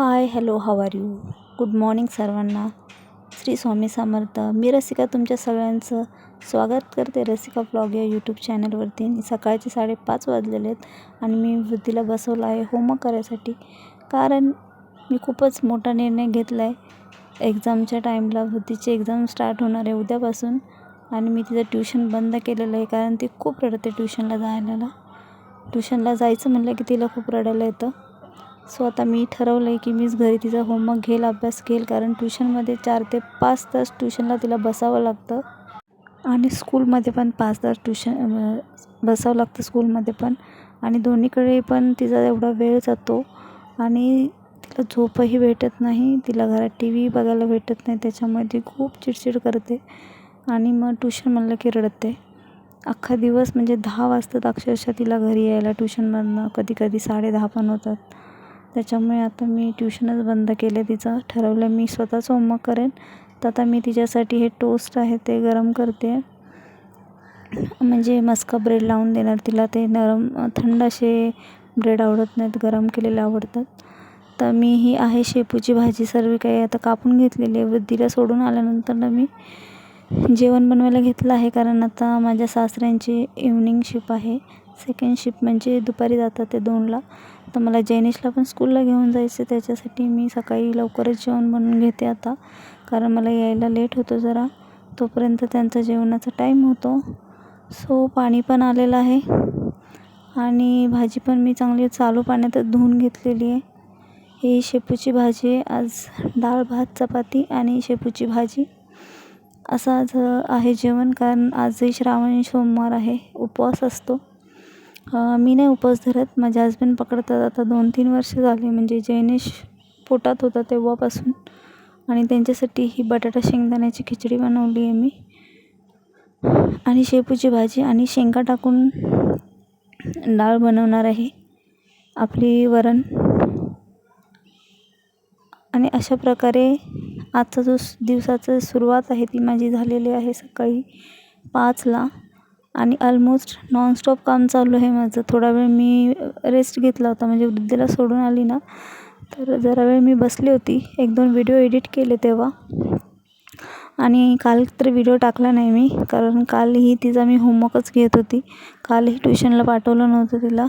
Hi hello how are you good morning सर्वांना. श्री स्वामी समर्थ. मी रसिका तुमच्या सगळ्यांचं स्वागत करते रसिका ब्लॉग या यूट्यूब चॅनलवरती सकाळचे साडेपाच वाजलेले आहेत आणि मी वृद्धीला बसवलं आहे होमवर्क करायसाठी. कारण मी खूपच मोठा निर्णय घेतला आहे एक्झामच्या टाईमला वृद्धीची एक्झाम स्टार्ट होणार आहे उद्यापासून. आणि मी तिचं ट्युशन बंद केलेलं आहे कारण ती खूप रडते ट्युशनला जायला. ट्युशनला जायचं म्हणलं की तिला खूप रडायला येतं. सो आता मी ठरवलं आहे की मीच घरी तिचा होमवर्क घेईल अभ्यास घेईल कारण ट्युशनमध्ये चार ते पाच तास ट्युशनला तिला बसावं लागतं. आणि स्कूलमध्ये पण पाच तास ट्युशन बसावं लागतं स्कूलमध्ये पण. आणि दोन्हीकडे पण तिचा एवढा वेळ जातो. आणि तिला झोपही भेटत नाही तिला घरात टी व्ही बघायला भेटत नाही त्याच्यामुळे ती खूप चिडचिड करते. आणि मग ट्युशन म्हणलं की रडते. अख्खा दिवस म्हणजे दहा वाजतात अक्षरशः तिला घरी यायला ट्युशनमधनं कधी कधी साडेदहा पण होतात. त्याच्यामुळे आता मी ट्युशनच बंद केले तिचं. ठरवलं मी स्वतःच होमवर्क करेन. तर आता मी तिच्यासाठी हे टोस्ट आहे ते गरम करते. म्हणजे मस्का ब्रेड लावून देणार तिला. ते नरम थंड असे ब्रेड आवडत नाहीत गरम केलेले आवडतात. तर मी ही आहे शेपूची भाजी. सर्व काही आता कापून घेतलेली आहे. वृद्धीला सोडून आल्यानंतर ना मी जेवण बनवायला घेतलं आहे. कारण आता माझ्या सासऱ्यांची इव्हनिंग शिप आहे. सेकंड शिप म्हणजे दुपारी जातात ते दोनला. तर मला जैनिशला पण स्कूलला घेऊन जायचं त्याच्यासाठी मी सकाळी लवकरच जेवण बनवून घेते आता. कारण मला यायला लेट होतो जरा. तोपर्यंत त्यांचा जेवणाचा टाईम होतो. सो पाणी पण आलेलं आहे. आणि भाजी पण मी चांगली चालू पाण्यातच धुवून घेतलेली आहे. ही शेपूची भाजी आहे. आज डाळ भात चपाती आणि शेपूची भाजी. असं आज आहे जेवण. कारण आजही श्रावण सोमवार आहे. उपवास असतो. मी नाही उपवास धरत. माझे हजबंड पकडतात. आता दोन तीन वर्ष झाले. म्हणजे जैनेश पोटात होता तेव्हापासून. आणि त्यांच्यासाठी ही बटाटा शेंगदाण्याची खिचडी बनवली आहे मी. आणि शेपूची भाजी आणि शेंगा टाकून डाळ बनवणार आहे. आपली वरण. आणि अशा प्रकारे आजचा जो दिवसाचं सुरुवात आहे ती माझी झालेली आहे सकाळी पाचला. आणि ऑलमोस्ट नॉनस्टॉप काम चालू आहे माझं. थोडा वेळ मी रेस्ट घेतला होता म्हणजे वृद्धीला सोडून आली ना तर जरा वेळ मी बसली होती. एक दोन व्हिडिओ एडिट केले तेव्हा. आणि काल तर व्हिडिओ टाकला नाही मी कारण कालही तिचा मी होमवर्कच घेत होती. कालही ट्युशनला पाठवलं नव्हतं तिला.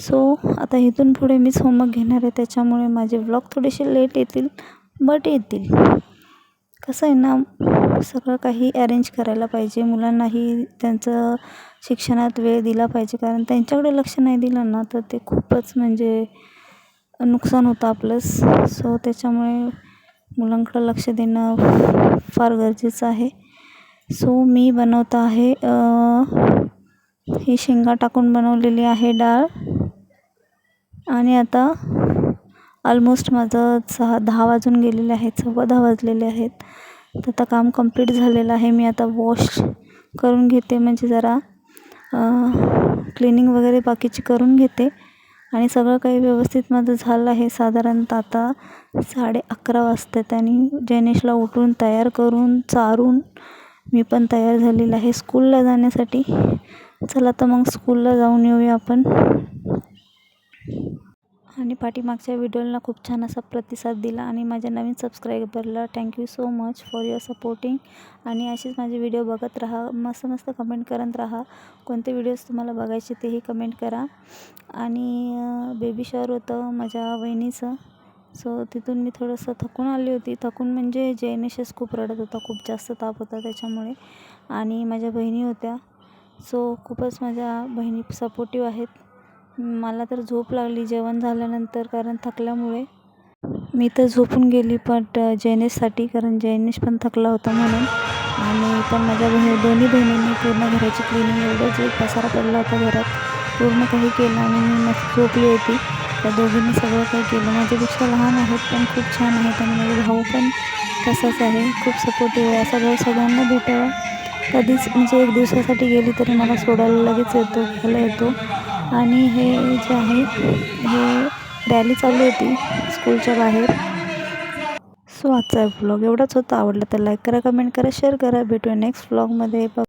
सो आता इथून पुढे मीच होमवर्क घेणार आहे त्याच्यामुळे माझे व्लॉग थोडेसे लेट येतील बट येतील. कसं आहे ना सगळं काही अरेंज करायला पाहिजे. मुलांनाही त्यांचं शिक्षणात वेळ दिला पाहिजे. कारण त्यांच्याकडे लक्ष नाही दिलं ना तर ते खूपच म्हणजे नुकसान होतं आपलंच सो त्याच्यामुळे मुलांकडं लक्ष देणं फार गरजेचं आहे. सो मी बनवत आहे ही शेंगा टाकून बनवलेली आहे डाळ. आणि आता ऑलमोस्ट माझं सहा दहा वाजून गेलेले आहेत सव्वा दहा वाजलेले आहेत. तर आता काम कंप्लीट झालेलं आहे. मी आता वॉश करून घेते. म्हणजे जरा क्लिनिंग वगैरे बाकीची करून घेते. आणि सगळं काही व्यवस्थित माझं झालं आहे. साधारणतः आता साडे अकरा वाजतात आणि जैनेशला उठून तयार करून चारून मी पण तयार झालेलं आहे. स्कूलला जाण्यासाठी. चला तर मग स्कूलला जाऊन येऊया आपण. आणि पाठीमागच्या व्हिडिओला खूप छान असा प्रतिसाद दिला आणि माझ्या नवीन सबस्क्रायबरला thank you so much for your supporting आणि असेच माझे व्हिडिओ बघत राहा. मस्त मस्त कमेंट करत राहा. कोणते व्हिडिओज तुम्हाला बघायचे तेही कमेंट करा. आणि बेबी शॉवर होतं माझ्या वहिनीचं. सो तिथून मी थोडंसं थकून आली होती. थकून म्हणजे जैनेशच खूप रडत होता. खूप जास्त ताप होता त्याच्यामुळे. आणि माझ्या बहिणी होत्या. सो खूपच माझ्या बहिणी सपोर्टिव्ह आहेत. मला तर झोप लागली जेवण झाल्यानंतर कारण थकल्यामुळे. मी तर झोपून गेली बट जैनेशसाठी कारण जैनेश पण थकला होता म्हणून. आणि पण माझ्या बहिणी दोन्ही बहिणींनी पूर्ण घराची क्लिनिंग एवढं जे पसारा पडला होता घरात. पूर्ण काही केलं आणि मी मस्त झोपली होती. त्या दोघींनी सगळं काही केलं. माझ्यापेक्षा लहान आहेत पण खूप छान आहेत आणि माझा भाऊ पण तसाच आहे. खूप सपोर्टिव्ह आहे. असा भाऊ सगळ्यांना भेटावा. कधीच म्हणजे एक दिवसासाठी गेली तरी मला सोडायला लगेच येतो घ्यायला येतो. आणि हे जे आहे हे रॅली चालू होती स्कूलच्या बाहेर. सो आजचा ब्लॉग एवढाच होता. आवडला तर लाईक करा कमेंट करा शेअर करा. भेटूया नेक्स्ट ब्लॉगमध्ये